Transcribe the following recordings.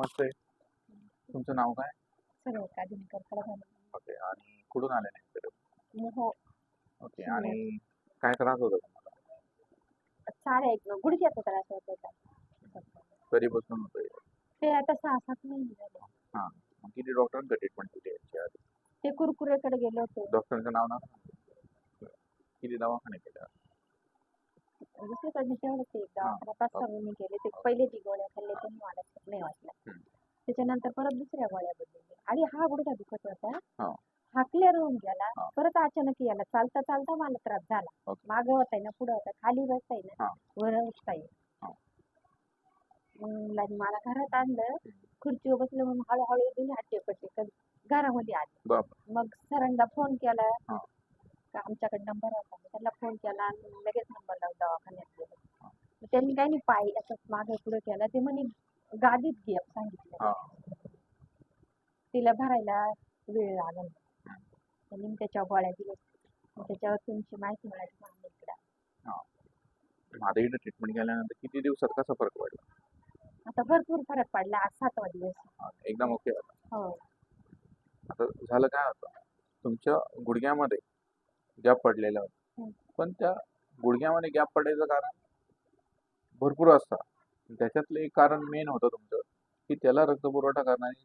मस्त आहे. तुमचं नाव काय? सर्व ओके आणि कुठून आले नाही हो. ओके आणि काय त्रास होता तुम्हाला? एक गुडघ्याचा त्रास होत होता. कधीपासून होतोय. ते आता सहा सात महिने झाले. हां मग किती डॉक्टरांकडे ट्रीटमेंट याची आधी ते कुरकुरेकडे गेलो होतो. डॉक्टरांचं नाव ना? किती दवाखाने केले दुसरे कधी तेवढंच एक दवाखाना पाच महिने गेले ते पहिले जी गोळ्या खाल्ले ते मला नाही वाटलं. त्याच्यानंतर परत दुसऱ्या गोळ्या बदलल्या. आणि हा गुडघा दुखत होता. हा. क्लिअर होऊन गेला. परत अचानक याला चालता चालता मला त्रास झाला. मागं होता ना पुढं होता खाली बसता ना. वर उठता येईल मला घरात आणलं. खुर्चीवर बसलं मग हळूहळू दिली हट्टेपट्टे घरामध्ये आले. मग सरांना फोन केला. का आमच्याकडे नंबर होता मग त्यांना फोन केला आणि लगेच नंबर लावून दवाखान्यात गेलो त्यांनी काही नाही पाय असं मागे पुढे केला. ते म्हणे गादीत घे असं सांगितलं. तिला भरायला वेळ लागल. त्यांनी मग त्याच्या गोळ्या दिल्या. मग त्याच्यावर तुमची माहिती मिळाली म्हणून इकडं. आता ट्रीटमेंट केल्यानंतर किती दिवसात कसा फरक पडला? आता भरपूर फरक पडला. आज सातवा दिवस. एकदम ओके आता हो. आता झालं काय होतं तुमच्या गुडघ्यामध्ये गॅप पडलेला होता. पण त्या गुडघ्यामध्ये गॅप पडायचं कारण भरपूर असतं. त्याच्यातलं एक कारण मेन होतं तुमचं की त्याला रक्तपुरवठा करणारी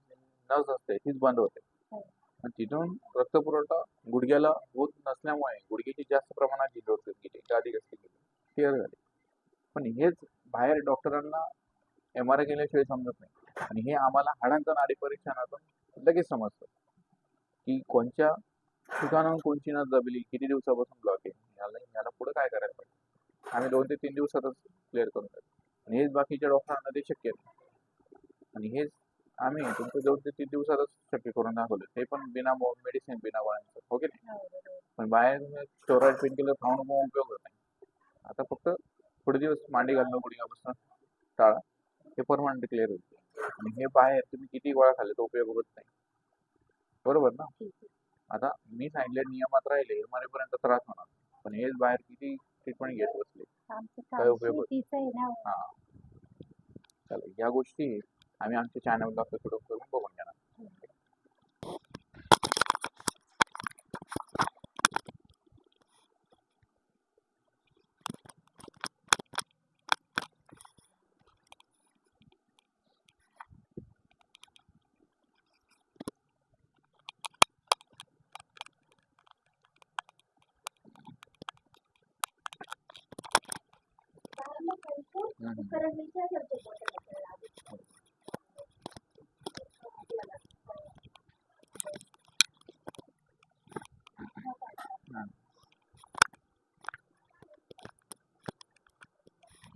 नस असते तीच बंद होते. हो. आणि तिथून रक्तपुरवठा गुडघ्याला होत नसल्यामुळे गुडघ्याची जास्त प्रमाणात झिजवत गेली गादी असते गेली क्लिअर झाली. पण हेच बाहेर डॉक्टरांना एम आर आय केल्याशिवाय समजत नाही. आणि हे आम्हाला हाडांचं नाडी परीक्षणातून लगेच समजतं की कोणत्या ठिकाणाहून कोणची नस दबली? किती दिवसापासून ब्लॉक आहे? याला याला पुढे काय करायला पाहिजे? आम्ही दोन ते तीन दिवसातच क्लिअर करून देतो आणि हेच बाकीच्या डॉक्टरांना ते शक्य आणि हेच आम्ही तुमचं दोन ते तीन दिवसातच शक्य करून दाखवलं. ते पण बिना मेडिसिन बिना गोळ्यांचं हो की नाही? हो, बरोबर. पण बाहेर स्टोराईड पेन किलर खाऊन उपयोग होत नाही. आता फक्त थोडे दिवस मांडी घालणं गुडघ्यापासून टाळा. हे परमनंट क्लिअर होते आणि हे बाहेर तुम्ही किती गोळ्या खाल्ले तर उपयोग होत नाही. बरोबर ना. आता मी सांगितले नियमात राहिले मरेपर्यंत त्रास होणार. पण हेच बाहेर किती ट्रीटमेंट घेत बसले. आमचं काय काम उपयोग होत? शेतीचं आहे ना हा. चालेल या गोष्टी आम्ही आमच्या चॅनलला करून करून बघून घेणार. हम्म, हम्म. कारण विचार करतो पोटाला लागेल.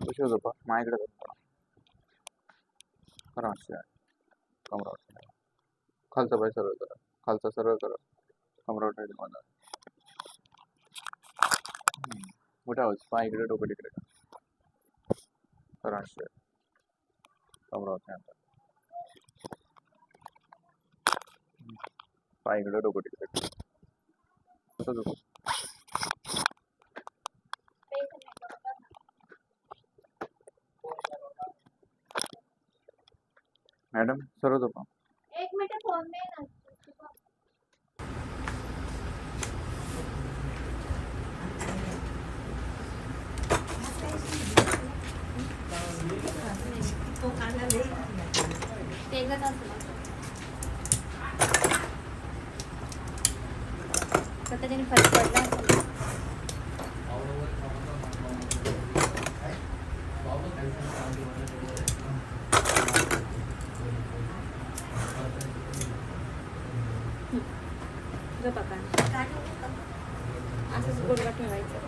कशी होत होता माझ्याकडे बघ. करा अशी कमरावर खालचा पाय सरळ करा खालचा सरळ करा कमरावर टाईट बांधा हम्म. मोठा आवाज पाय इकडे डोकं तिकडे करा करा अशी पाय इकडे डोकं तिकडे. करा. तसंच मॅडम सरळ झोपा. एक मिनिट फोन ना तेगच असलं तर त्याच्याने फरक पडला झोपा का असंच गोडवा ठेवायचं.